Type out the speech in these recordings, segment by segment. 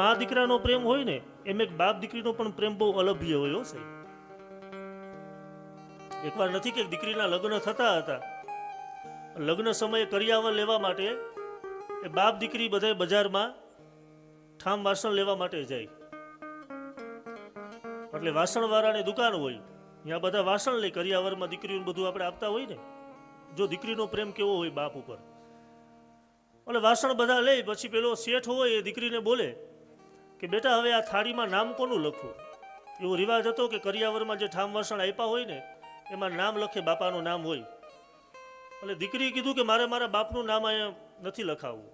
મા દીકરાનો પ્રેમ હોય ને, એમ એક બાપ દીકરીનો પણ પ્રેમ બહુ અલભ્ય હોય હશે એકવાર નથી કે દીકરીના લગ્ન થતા હતા. લગ્ન સમયે કરિયાવર લેવા માટે એ બાપ દીકરી બધા બજારમાં ઠામ વાસણ લેવા માટે જાય. એટલે વાસણવાળાની દુકાન હોય, ત્યાં બધા વાસણ લઈ કરિયાવરમાં દીકરીનું બધું આપણે આપતા હોય ને, જો દીકરીનો પ્રેમ કેવો હોય બાપ ઉપર. એટલે વાસણ બધા લઈ, પછી પેલો શેઠ હોય એ દીકરીને બોલે કે બેટા, હવે આ થાળીમાં નામ કોનું લખવું? એવો રિવાજ હતો કે કરિયાવરમાં જે ઠામ વાસણ આપ્યા હોય ને, એમાં નામ લખે બાપાનું નામ હોય. એટલે દીકરીએ કીધું કે મારે મારા બાપનું નામ અહીંયા નથી લખાવવું,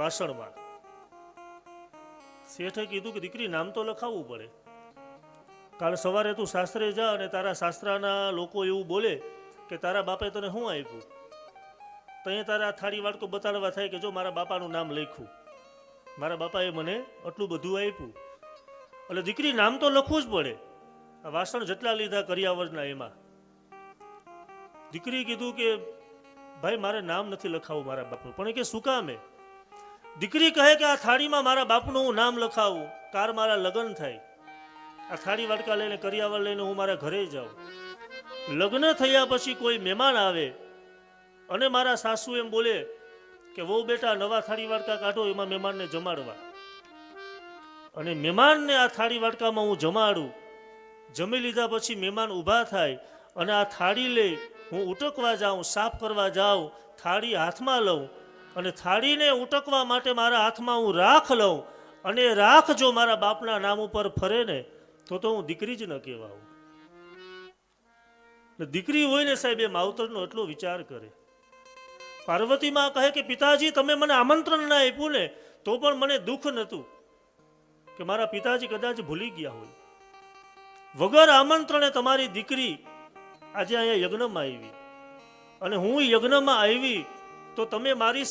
વાસણમાં. શેઠે કીધું કે દીકરી, નામ તો લખાવવું પડે. કાલ સવારે તું શાસ્ત્રે જા અને તારા શાસ્ત્રના લોકો એવું બોલે કે તારા બાપે તને શું આપ્યું? તો અહીંયા તારા થાળી વાટકો બતાડવા થાય કે જો મારા બાપાનું નામ લખ્યું. મારા બાપાએ મને આટલું બધું આપ્યું. એટલે દીકરી નામ તો લખવું જ પડે. આ વાસણ જેટલા લીધા કરિયાવરના એમાં. દીકરી કીધું કે, ભાઈ, મારે નામ નથી લખાવું મારા બાપનું. પણ એ કે, શું કામે દીકરી કહે કે, આ થાળીમાં મારા બાપનું હું નામ લખાવું. કાર મારા લગ્ન થાય. આ થાળી વાટકા લઈને કરિયાવર લઈને હું મારા ઘરે જાઉં. લગ્ન થયા પછી કોઈ મહેમાન આવે અને મારા સાસુ એમ બોલે કે વહુ બેટા નવા થાળી વાડકા કાઢો, એમાં મહેમાનને જમાડવા. અને મહેમાનને આ થાળી વાડકામાં હું જમાડું. જમી લીધા પછી મહેમાન ઊભા થાય અને આ થાળી લઈ હું ઉટકવા જાઉં, સાફ કરવા જાઉં, થાળી હાથમાં લઉં અને થાળીને ઉટકવા માટે મારા હાથમાં હું રાખ લઉં અને રાખ જો મારા બાપના નામ ઉપર ફરે ને, તો તો હું દીકરી જ ન કહેવાઉં. દીકરી હોય ને સાહેબ, એ માવતરનો એટલો વિચાર કરે. પાર્વતીમાં કહે કે, પિતાજી, તમે મને આમંત્રણ ના આપ્યું ને, તો પણ મને દુઃખ નહોતું કે મારા પિતાજી કદાચ ભૂલી ગયા હોય. વગર આમંત્રણે તમારી દીકરી આજે અહીંયા યજ્ઞમાં આવી. અને હું યજ્ઞમાં આવી, તો તમે મારી